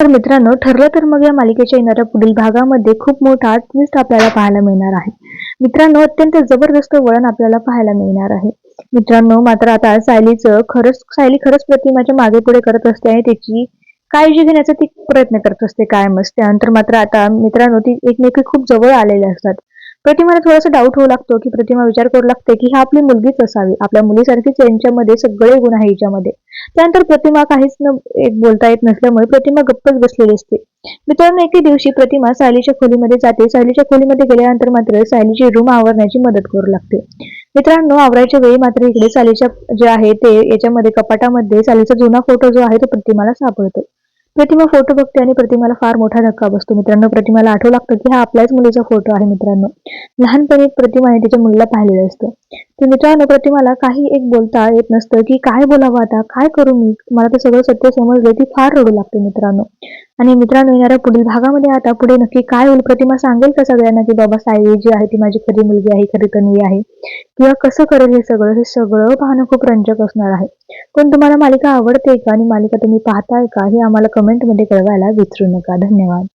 तर मित्रांनो ठरलं तर मग या मालिकेच्या येणाऱ्या पुढील भागामध्ये खूप मोठा ट्विस्ट आपल्याला पाहायला मिळणार आहे. मित्रांनो अत्यंत जबरदस्त वळण आपल्याला पाहायला मिळणार आहे. मित्रांनो मात्र आता सायलीचं खरंच सायली खरंच प्रतिमाच्या मागे पुढे करत असते आणि त्याची काळजी घेण्याचा ती प्रयत्न करत असते कायमच. त्यानंतर मात्र आता मित्रांनो ती एकमेकी खूप जवळ आलेले असतात. प्रतिमाला थोडासा डाऊट होऊ लागतो की प्रतिमा विचार करू लागते की हा आपली मुलगीच असावी. आपल्या मुलीसारखीच यांच्यामध्ये सगळे गुण आहे हिच्यामध्ये. त्यानंतर प्रतिमा काहीच न एक बोलता येत नसल्यामुळे प्रतिमा गप्पच बसलेली असते. मित्रांनो एके दिवशी प्रतिमा सायलीच्या खोलीमध्ये जाते. सायलीच्या खोलीमध्ये गेल्यानंतर मात्र सायलीची रूम आवरण्याची मदत करू लागते. मित्रांनो आवरायच्या वेळी मात्र इकडे सालीच्या जे आहे ते याच्यामध्ये कपाटामध्ये सालीचा जुना फोटो जो आहे तो प्रतिमाला सापडतो. प्रतिमा फोटो बघते आणि प्रतिमाला फार मोठा धक्का बसतो. मित्रांनो प्रतिमाला आठवू लागतं की हा आपल्याच मुलीचा फोटो आहे मित्रांनो. लहानपणी प्रतिमाने तिच्या मुलीला पाहिलेलं असतं. तर मित्रांनो प्रतिमाला काही एक बोलता येत नसतं की काय बोलावं आता? काय करू मी? मला ते सगळं सत्य समजलं ती फार रडू लागते मित्रांनो. आणि मित्रांनो येणाऱ्या पुढील भागामध्ये आता पुढे नक्की काय होईल? प्रतिमा सांगेल का सगळ्यांना की बाबा साई जी आहे ती माझी खरी मुलगी आहे खरी तन्वी आहे? किंवा कसं करेल हे सगळं? हे सगळं पाहणं खूप रंजक असणार आहे. पण तुम्हाला मालिका आवडते का? आणि मालिका तुम्ही पाहताय का? हे आम्हाला कमेंटमध्ये कळवायला विसरू नका. धन्यवाद.